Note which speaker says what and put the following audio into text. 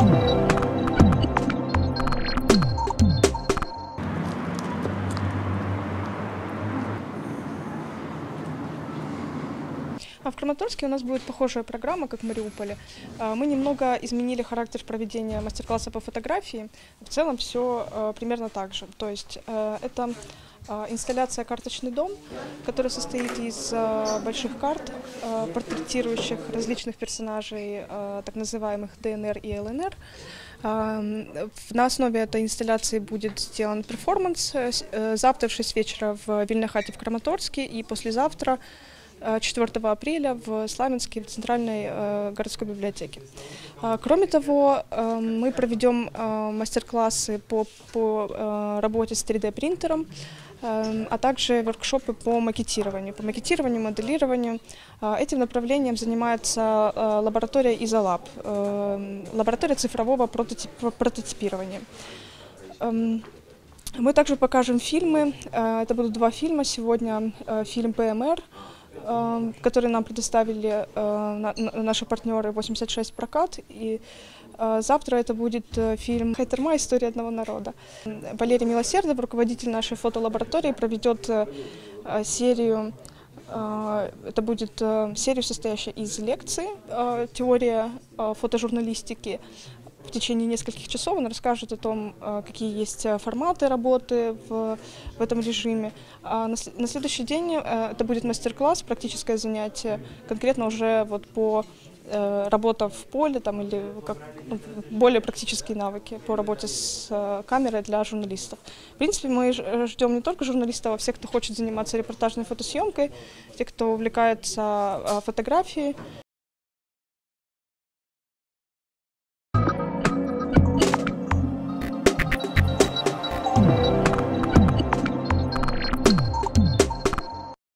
Speaker 1: А в Краматорске у нас будет похожая программа, как в Мариуполе. А, Мы немного изменили характер проведения мастер-класса по фотографии. В целом все примерно так же. То есть э, это а, инсталляция «Карточный дом», который состоит из а, больших карт, а, портретирующих различных персонажей, а, так называемых ДНР и ЛНР. А, На основе этой инсталляции будет сделан перформанс э, э, завтра в 6 вечера в Вильнахате в Краматорске и послезавтра 4 апреля в Славянске в Центральной э, городской библиотеке. А, Кроме того, э, мы проведем э, мастер-классы по, по э, работе с 3D-принтером, э, а также воркшопы по макетированию, по макетированию, моделированию. А, Этим направлением занимается э, лаборатория Изолаб, э, лаборатория цифрового прототип- прототипирования. Эм, Мы также покажем фильмы. Э, Это будут два фильма сегодня. Э, Фильм ПМР, э, который нам предоставили э, на- на- наши партнеры 86 прокат. И э, завтра это будет э, фильм Хайтерма «История одного народа». Валерий Милосердов, руководитель нашей фотолаборатории, проведет серию это будет серия, состоящая из лекций, теория фотожурналистики. В течение нескольких часов он расскажет о том, э, какие есть э, форматы работы в, в этом режиме. А на, на следующий день э, это будет мастер-класс, практическое занятие, конкретно уже вот по работа в поле там, или как, ну, более практические навыки по работе с камерой для журналистов. В принципе, мы ждем не только журналистов, а всех, кто хочет заниматься репортажной фотосъемкой, те, кто увлекается фотографией.